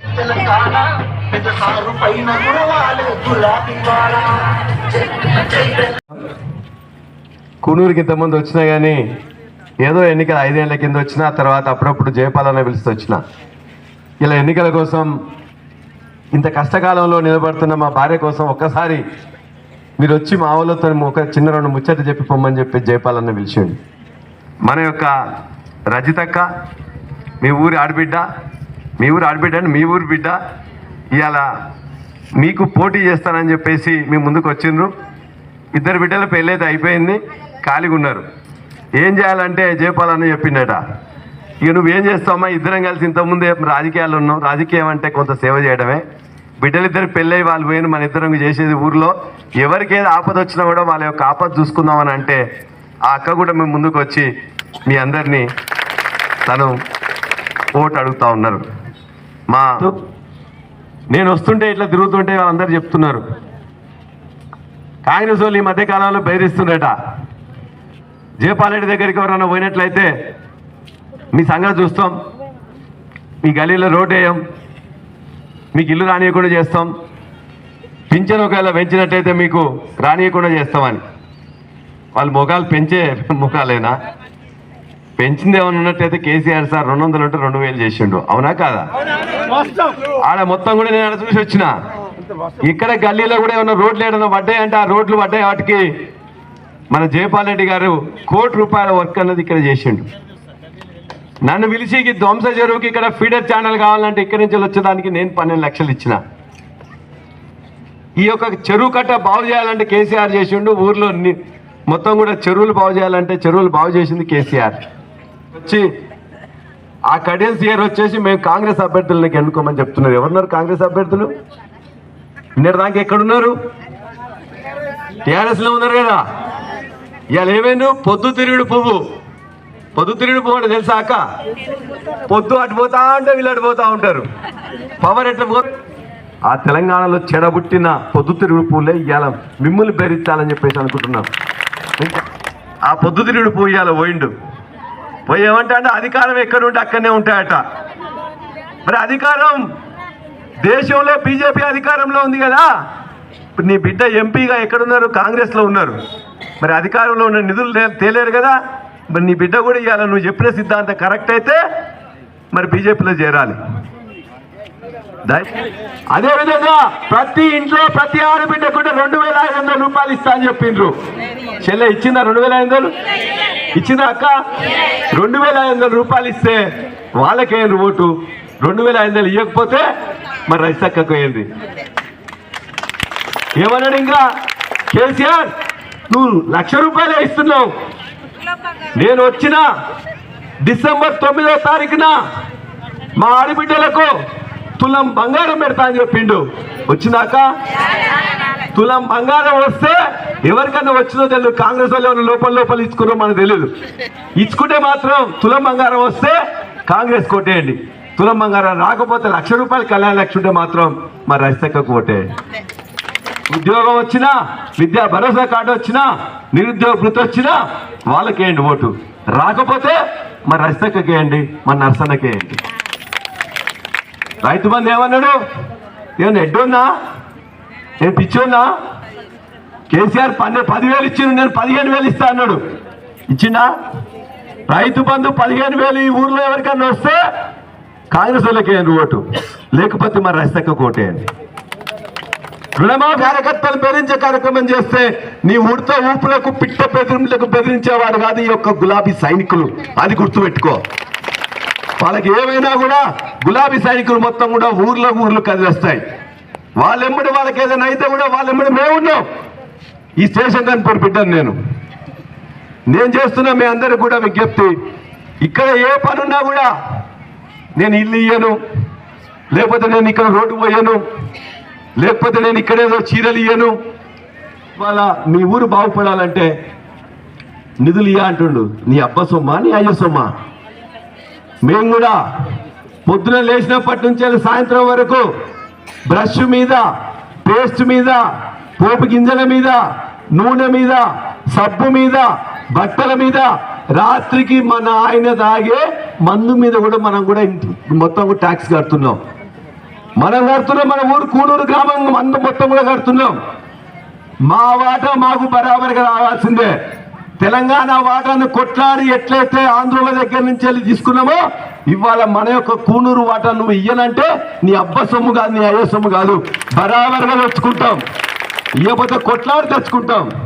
తెలంగాణ పైన గులాబీ కూనూరుకి ఇంతమంది వచ్చినా కానీ ఏదో ఎన్నికలు ఐదేళ్ళ కింద వచ్చినా తర్వాత అప్పుడప్పుడు జయపాలన పిలుస్తూ వచ్చిన. ఇలా ఎన్నికల కోసం ఇంత కష్టకాలంలో నిలబడుతున్న మా భార్య కోసం ఒక్కసారి మీరు వచ్చి మా వాళ్ళతో ఒక చిన్న రెండు ముచ్చట చెప్పి పొమ్మని చెప్పి జయపాలన్న పిలిచిండు. మన యొక్క రజితక్క మీ ఊరి ఆడబిడ్డ మీ ఊరు ఆడబిడ్డ అంటే మీ ఊరు బిడ్డ ఇవాళ మీకు పోటీ చేస్తానని చెప్పేసి మీ ముందుకు వచ్చిండ్రు. ఇద్దరు బిడ్డల పెళ్ళైతే అయిపోయింది ఖాళీగా ఉన్నారు. ఏం చేయాలంటే జయపాలని చెప్పిండట ఇక నువ్వేం చేస్తావమ్మా ఇద్దరం కలిసి ఇంతకుముందు రాజకీయాలు ఉన్నాం రాజకీయం అంటే కొంత సేవ చేయడమే. బిడ్డలిద్దరు పెళ్ళై వాళ్ళు పోయిన మన ఇద్దరం చేసేది ఊర్లో. ఎవరికి ఏది ఆపద వచ్చినా కూడా వాళ్ళ యొక్క ఆపద చూసుకుందామని అంటే ఆ అక్క కూడా మేము ముందుకు వచ్చి మీ అందరినీ తను ఓటు అడుగుతా ఉన్నారు. మా నేను వస్తుంటే ఇట్లా తిరుగుతుంటే వాళ్ళందరూ చెప్తున్నారు. కాంగ్రెస్ వాళ్ళు ఈ మధ్యకాలంలో బెదిరిస్తుండట జయపాలరెడ్డి దగ్గరికి ఎవరైనా పోయినట్లయితే మీ సంగతి చూస్తాం. మీ గలీలో రోడ్ వేయం. మీకు ఇల్లు రానియకుండా చేస్తాం. పింఛన్ ఒకవేళ పెంచినట్టయితే మీకు రానియకుండా చేస్తామని. వాళ్ళు ముఖాలు పెంచే ముఖాలేనా పెంచింది ఏమన్నా ఉన్నట్టయితే కేసీఆర్ సార్ రెండు వందలు ఉంటే రెండు వేలు చేసిండు. అవునా కాదా? ఆడ మొత్తం కూడా నేను ఆడ చూసి వచ్చిన. ఇక్కడ గల్లీలో కూడా ఏమైనా రోడ్లు ఏమైనా పడ్డాయంటే ఆ రోడ్లు పడ్డాయి వాటికి మన జయపాల్ రెడ్డి గారు కోటి రూపాయల వర్క్ అన్నది ఇక్కడ చేసిండు. నన్ను పిలిచి ఈ ధ్వంస చెరువుకి ఇక్కడ ఫీడర్ ఛానల్ కావాలంటే ఇక్కడి నుంచి వచ్చేదానికి నేను పన్నెండు లక్షలు ఇచ్చిన. ఈ యొక్క చెరువు కట్ట బాగు చేయాలంటే కేసీఆర్ చేసిండు ఊర్లో మొత్తం కూడా చెరువులు బాగు చేయాలంటే చెరువులు బాగు చేసింది కేసీఆర్. వచ్చి ఆ కడియన్స్ ఇయర్ వచ్చేసి మేము కాంగ్రెస్ అభ్యర్థులని ఎన్నుకోమని చెప్తున్నారు. ఎవరున్నారు కాంగ్రెస్ అభ్యర్థులు? నిన్నటి దాకా ఎక్కడున్నారు? టీఆర్ఎస్లో ఉన్నారు కదా. ఇవాళ ఏమైనా పొద్దు తిరుగుడు పువ్వు. పొద్దు తిరుగుడు పువ్వు అంటే తెలుసాక పొద్దు అటు పోతా ఉంటే వీళ్ళు అటు పోతా ఉంటారు. పవర్ ఎట్లా పో ఆ తెలంగాణలో చెడబుట్టిన పొద్దు తిరుగుడు పువ్వులే ఇవాళ మిమ్మల్ని బెదిరించాలని చెప్పేసి అనుకుంటున్నాం. ఆ పొద్దుతిరుడు పోయాల పోయిండు. పోయి ఏమంటా అంటే అధికారం ఎక్కడుంటే అక్కడనే ఉంటాయట. మరి అధికారం దేశంలో బీజేపీ అధికారంలో ఉంది కదా. ఇప్పుడు నీ బిడ్డ ఎంపీగా ఎక్కడున్నారు? కాంగ్రెస్లో ఉన్నారు. మరి అధికారంలో ఉన్న నిధులు తేలేరు కదా. మరి నీ బిడ్డ కూడా ఇవాళ నువ్వు చెప్పిన సిద్ధాంతం కరెక్ట్ అయితే మరి బీజేపీలో చేరాలి. అదేవిధంగా ప్రతి ఇంట్లో ప్రతి ఆడబిడ్డ కూడా రెండు వేల ఐదు వందల రూపాయలు ఇస్తా అని చెప్పిండ్రు. చెల్లె ఇచ్చిందా రెండు వేల ఐదు వందలు? ఇచ్చిందా అక్క? రెండు వేల ఐదు వందల రూపాయలు ఇస్తే వాళ్ళకేం ఓటు? రెండు వేల ఐదు వందలు ఇవ్వకపోతే మరి రైతక్కకు వేయండి ఏమన్నాడు ఇంకా కేసీఆర్ నువ్వు లక్ష రూపాయలే ఇస్తున్నావు. నేను వచ్చిన డిసెంబర్ తొమ్మిదో తారీఖున మా ఆడబిడ్డలకు తులం బంగారం పెడతా అని చెప్పిండు. వచ్చినాక తులం బంగారం వస్తే ఎవరికన్నా వచ్చిందో తెలియదు కాంగ్రెస్ వాళ్ళు లోపల లోపల ఇచ్చుకున్నారో మనకు తెలియదు ఇచ్చుకుంటే మాత్రం తులం బంగారం వస్తే కాంగ్రెస్ కొట్టేయండి. తులం బంగారం రాకపోతే లక్ష రూపాయలు కళ్యాణ లక్ష ఉంటే మాత్రం మరి రజితక్కకు కొట్టేయండి ఉద్యోగం వచ్చినా విద్యా భరోసా కార్డు వచ్చినా నిరుద్యోగ వృత్తి వచ్చినా వాళ్ళకేయండి ఓటు. రాకపోతే మరి రజితక్కకేయండి మన నర్సన్నకేయండి రైతు బంధు ఏమన్నాడు? ఏమన్నా ఎడ్డున్నా నేను పిచ్చోన్నా కేసీఆర్ పన్నె పదివేలు ఇచ్చిండు నేను పదిహేను వేలు ఇస్తా అన్నాడు. ఇచ్చిండా? రైతు బంధు పదిహేను వేలు ఈ ఊర్లో ఎవరికన్నా వస్తే కాంగ్రెస్ వాళ్ళకి ఓటు? లేకపోతే మరి రజితక్క కోటేయండి రుణమా కార్యకర్తలు బెదిరించే కార్యక్రమం చేస్తే నీ ఉడత ఊపులకు పిట్ట బెదిరింపులకు బెదిరించేవాడు కాదు ఈ యొక్క గులాబీ సైనికులు. అది గుర్తుపెట్టుకో. వాళ్ళకి ఏమైనా కూడా గులాబీ సైనికులు మొత్తం కూడా ఊర్లో ఊర్లు కదిలేస్తాయి. వాళ్ళెమ్మడి వాళ్ళకి ఏదైనా అయితే కూడా వాళ్ళెమ్మడి మేము ఉన్నాం ఈ స్టేషన్ కనుపూర్ బిడ్డను నేను. నేను చేస్తున్న మీ అందరికి కూడా విజ్ఞప్తి. ఇక్కడ ఏ పనున్నా కూడా నేను ఇల్లు ఇయ్యను. లేకపోతే నేను ఇక్కడ రోడ్డు పోయాను. లేకపోతే నేను ఇక్కడేదో చీరలు ఇయ్యను. వాళ్ళ మీ ఊరు బాగుపడాలంటే నిధులు ఇయ్య అంటుండు. నీ అబ్బ సొమ్మా నీ అయ్య సొమ్మ. మేము కూడా పొద్దున లేచినప్పటి నుంచి సాయంత్రం వరకు బ్రష్ మీద పేస్ట్ మీద పోపు గింజల మీద నూనె మీద సబ్బు మీద బట్టల మీద రాత్రికి మన ఆయన తాగే మందు మీద కూడా మనం కూడా మొత్తం ట్యాక్స్ కడుతున్నాం. మనం కడుతున్నాం మన ఊరు కూనూరు గ్రామం మందు మొత్తం కూడా కడుతున్నాం. మా వాటా మాకు బరాబరిగా రావాల్సిందే. తెలంగాణ వాటాను కొట్లాడి ఎట్లయితే ఆంధ్రుల దగ్గర నుంచి వెళ్ళి తీసుకున్నామో ఇవాళ మన యొక్క కూనూరు వాటా నువ్వు ఇయ్యనంటే నీ అబ్బ సొమ్ము కాదు నీ అయ్య సొమ్ము కాదు. బరాబర్గా తెచ్చుకుంటాం ఇవ్వకపోతే కొట్లాడి తెచ్చుకుంటాం.